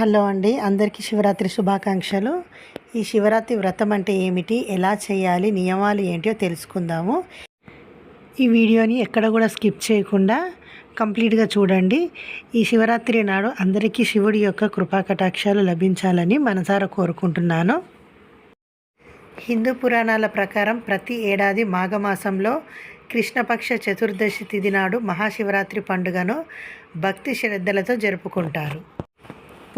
Hello అండి. అందరికీ శివరాత్రి శుభాకాంక్షలు. ఈ శివరాత్రి వ్రతం అంటే ఏమిటి? ఎలా చేయాలి? నియమాలు ఏంటో తెలుసుకుందాము. ఈ వీడియోని ఎక్కడ కూడా స్కిప్ చేయకుండా కంప్లీట్గా చూడండి. ఈ శివరాత్రి నాడు అందరికీ శివుడి యొక్క కృపా కటాక్షాలు లభించాలని మనసారా కోరుకుంటున్నాను. హిందూ పురాణాల ప్రకారం ప్రతి ఏడాది మాఘమాసంలో కృష్ణపక్ష చతుర్దశి తిథి నాడు మహాశివరాత్రి పండుగను భక్తి శ్రద్ధలతో జరుపుకుంటారు.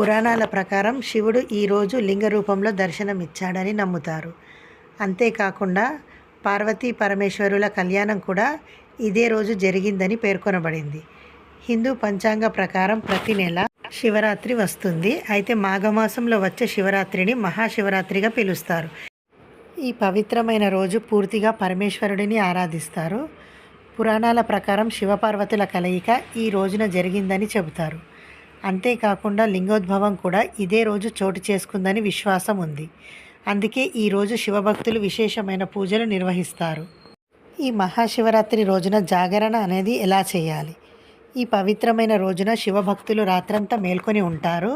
పురాణాల ప్రకారం శివుడు ఈరోజు లింగ రూపంలో దర్శనమిచ్చాడని నమ్ముతారు. అంతేకాకుండా పార్వతీ పరమేశ్వరుల కళ్యాణం కూడా ఇదే రోజు జరిగిందని పేర్కొనబడింది. హిందూ పంచాంగ ప్రకారం ప్రతి నెల శివరాత్రి వస్తుంది. అయితే మాఘమాసంలో వచ్చే శివరాత్రిని మహాశివరాత్రిగా పిలుస్తారు. ఈ పవిత్రమైన రోజు పూర్తిగా పరమేశ్వరుడిని ఆరాధిస్తారు. పురాణాల ప్రకారం శివపార్వతుల కలయిక ఈ రోజున జరిగిందని చెబుతారు. అంతేకాకుండా లింగోద్భవం కూడా ఇదే రోజు చోటు చేసుకుందని విశ్వాసం ఉంది. అందుకే ఈ రోజు శివభక్తులు విశేషమైన పూజలు నిర్వహిస్తారు. ఈ మహాశివరాత్రి రోజున జాగరణ అనేది ఎలా చేయాలి? ఈ పవిత్రమైన రోజున శివభక్తులు రాత్రంతా మేల్కొని ఉంటారు.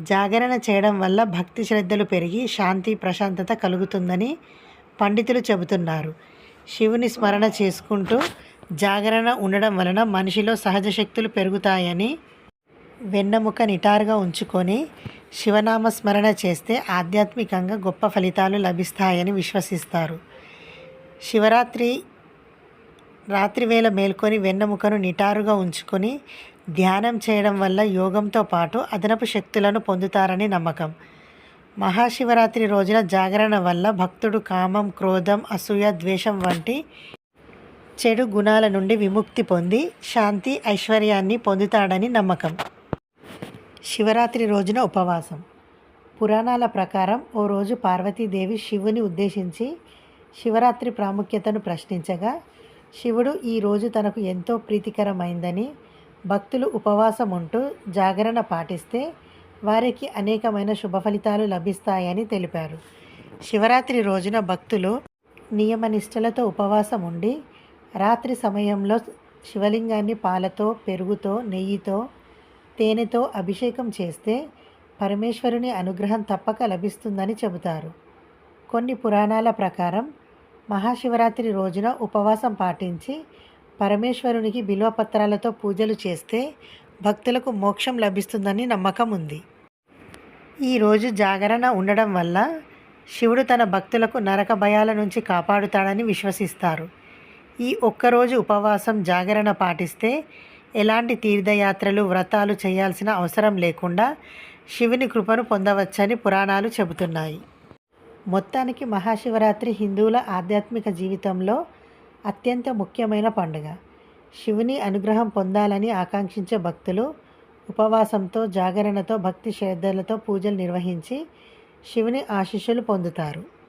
జాగరణ చేయడం వల్ల భక్తి శ్రద్ధలు పెరిగి శాంతి ప్రశాంతత కలుగుతుందని పండితులు చెబుతున్నారు. శివుని స్మరణ చేసుకుంటూ జాగరణ ఉండడం వలన మనిషిలో సహజ శక్తులు పెరుగుతాయని వెన్నెముక నిటారుగా ఉంచుకొని శివనామ స్మరణ చేస్తే ఆధ్యాత్మికంగా గొప్ప ఫలితాలు లభిస్తాయని విశ్వసిస్తారు. శివరాత్రి రాత్రి వేళ మేల్కొని వెన్నెముకను నిటారుగా ఉంచుకొని ధ్యానం చేయడం వల్ల యోగంతో పాటు అదనపు శక్తులను పొందుతారని నమ్మకం. మహాశివరాత్రి రోజున జాగరణ వల్ల భక్తుడు కామం క్రోధం అసూయ ద్వేషం వంటి చెడు గుణాల నుండి విముక్తి పొంది శాంతి ఐశ్వర్యాన్ని పొందుతాడని నమ్మకం. శివరాత్రి రోజున ఉపవాసం. పురాణాల ప్రకారం ఓ రోజు పార్వతీదేవి శివుని ఉద్దేశించి శివరాత్రి ప్రాముఖ్యతను ప్రశ్నించగా శివుడు ఈ రోజు తనకు ఎంతో ప్రీతికరమైందని భక్తులు ఉపవాసం ఉంటూ జాగరణ పాటిస్తే వారికి అనేకమైన శుభ ఫలితాలు లభిస్తాయని తెలిపారు. శివరాత్రి రోజున భక్తులు నియమనిష్టలతో ఉపవాసం ఉండి రాత్రి సమయంలో శివలింగాన్ని పాలతో పెరుగుతో నెయ్యితో తేనెతో అభిషేకం చేస్తే పరమేశ్వరుని అనుగ్రహం తప్పక లభిస్తుందని చెబుతారు. కొన్ని పురాణాల ప్రకారం మహాశివరాత్రి రోజున ఉపవాసం పాటించి పరమేశ్వరునికి బిల్వపత్రాలతో పూజలు చేస్తే భక్తులకు మోక్షం లభిస్తుందని నమ్మకం ఉంది. ఈరోజు జాగరణ ఉండడం వల్ల శివుడు తన భక్తులకు నరక భయాల నుంచి కాపాడుతాడని విశ్వసిస్తారు. ఈ ఒక్కరోజు ఉపవాసం జాగరణ పాటిస్తే ఎలాంటి తీర్థయాత్రలు వ్రతాలు చేయాల్సిన అవసరం లేకుండా శివుని కృపను పొందవచ్చని పురాణాలు చెబుతున్నాయి. మొత్తానికి మహాశివరాత్రి హిందువుల ఆధ్యాత్మిక జీవితంలో అత్యంత ముఖ్యమైన పండుగ. శివుని అనుగ్రహం పొందాలని ఆకాంక్షించే భక్తులు ఉపవాసంతో జాగరణతో భక్తి శ్రద్ధలతో పూజలు నిర్వహించి శివుని ఆశీస్సులు పొందుతారు.